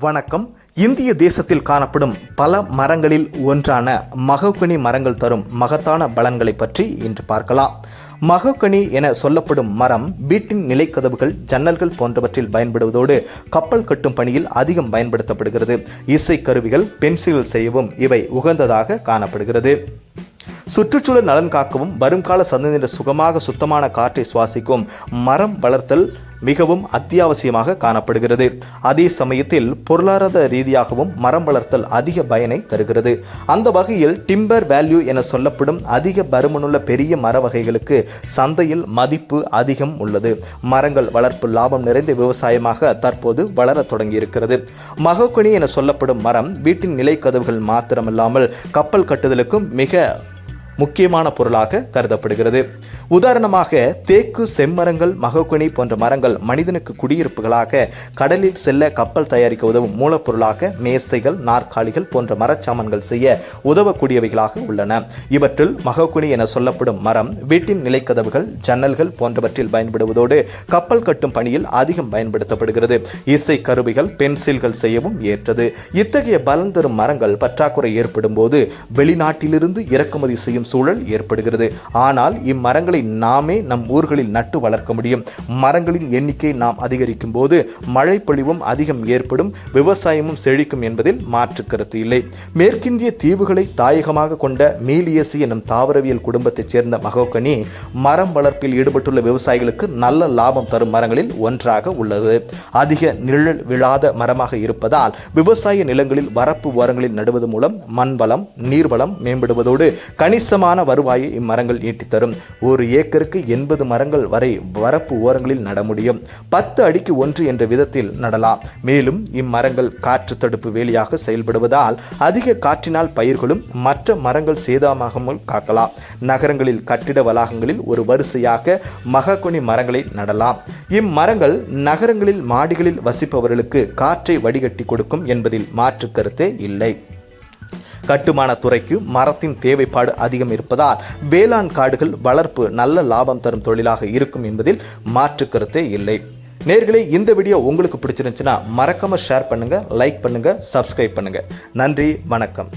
வணக்கம். இந்திய தேசத்தில் காணப்படும் பல மரங்களில் ஒன்றான மகோகனி மரங்கள் தரும் மகத்தான பலன்களை பற்றி இன்று பார்க்கலாம். மகோகனி என சொல்லப்படும் மரம் வீட்டின் நிலைக்கதவுகள் ஜன்னல்கள் போன்றவற்றில் பயன்படுவதோடு கப்பல் கட்டும் பணியில் அதிகம் பயன்படுத்தப்படுகிறது. இசைக்கருவிகள் பென்சில்கள் செய்யவும் இவை உகந்ததாக காணப்படுகிறது. சுற்றுச்சூழல் நலன் காக்கவும் வருங்கால சந்ததியினர் சுகமாக சுத்தமான காற்றை சுவாசிக்கும் மரம் வளர்த்தல் மிகவும் அத்தியாவசியமாக காணப்படுகிறது. அதே சமயத்தில் பொருளாதார ரீதியாகவும் மரம் வளர்த்தல் அதிக பயனை தருகிறது. அந்த வகையில் டிம்பர் வேல்யூ என சொல்லப்படும் அதிக பருமனுள்ள பெரிய மர வகைகளுக்கு சந்தையில் மதிப்பு அதிகம் உள்ளது. மரங்கள் வளர்ப்பு லாபம் நிறைந்த விவசாயமாக தற்போது வளர தொடங்கியிருக்கிறது. மகோகனி என சொல்லப்படும் மரம் வீட்டின் நிலை கதவுகள் மாத்திரமல்லாமல் கப்பல் கட்டுதலுக்கும் மிக முக்கியமான பொருளாக கருதப்படுகிறது. உதாரணமாக தேக்கு செம்மரங்கள் மகோகனி போன்ற மரங்கள் மனிதனுக்கு குடியிருப்புகளாக கடலில் செல்ல கப்பல் தயாரிக்க உதவும் மூலப்பொருளாக மேசைகள் நாற்காலிகள் போன்ற மரச்சாமான்கள் செய்ய உதவக்கூடியவைகளாக உள்ளன. இவற்றில் மகோகனி என சொல்லப்படும் மரம் வீட்டின் நிலைக்கதவுகள் ஜன்னல்கள் போன்றவற்றில் பயன்படுவதோடு கப்பல் கட்டும் பணியில் அதிகம் பயன்படுத்தப்படுகிறது. இசை கருவிகள் பென்சில்கள் செய்யவும் ஏற்றது. இத்தகைய பலன் தரும் மரங்கள் பற்றாக்குறை ஏற்படும் போது வெளிநாட்டிலிருந்து இறக்குமதி செய்யும் சூழல் ஏற்படுகிறது. ஆனால் இம்மரங்களை நாமே நம் ஊர்களில் நட்டு வளர்க்க முடியும். மரங்களின் எண்ணிக்கை நாம் அதிகரிக்கும் போது மழை பொழிவும் அதிகம் ஏற்படும் விவசாயமும் செழிக்கும் என்பதில் மாற்று கருத்து இல்லை. மேற்கிந்திய தீவுகளை தாயகமாக கொண்ட மீலியசி எனும் தாவரவியல் குடும்பத்தைச் சேர்ந்த மகோகனி மரம் வளர்ப்பில் ஈடுபட்டுள்ள விவசாயிகளுக்கு நல்ல லாபம் தரும் மரங்களில் ஒன்றாக உள்ளது. அதிக நிழல் விழாத மரமாக இருப்பதால் விவசாய நிலங்களில் வரப்பு ஓரங்களில் நடுவது மூலம் மண் வளம் நீர்வளம் மேம்படுவதோடு கணிச கணிசமான வருவாயை இம்மரங்கள் ஈட்டித்தரும் ஒரு ஏக்கருக்கு எண்பது மரங்கள் வரை வரப்பு ஓரங்களில் நட முடியும். பத்து அடிக்கு ஒன்று என்ற விதத்தில் நடலாம். மேலும் இம்மரங்கள் காற்று தடுப்பு வேலியாக செயல்படுவதால் அதிக காற்றினால் பயிர்களும் மற்ற மரங்கள் சேதமாகாமல் காக்கலாம். நகரங்களில் கட்டிட வளாகங்களில் ஒரு வரிசையாக மகக்குனி மரங்களை நடலாம். இம்மரங்கள் நகரங்களில் மாடிகளில் வசிப்பவர்களுக்கு காற்றை வடிகட்டி கொடுக்கும் என்பதில் மாற்று கருத்தே இல்லை. கட்டுமான துறைக்கு மரத்தின் தேவைப்பாடு அதிகம் இருப்பதால் வேளாண் காடுகள் வளர்ப்பு நல்ல லாபம் தரும் தொழிலாக இருக்கும் என்பதில் மாற்று கருத்தே இல்லை. நேர்களே இந்த வீடியோ உங்களுக்கு பிடிச்சிருந்துச்சுன்னா மறக்காம ஷேர் பண்ணுங்க லைக் பண்ணுங்க சப்ஸ்கிரைப் பண்ணுங்க. நன்றி வணக்கம்.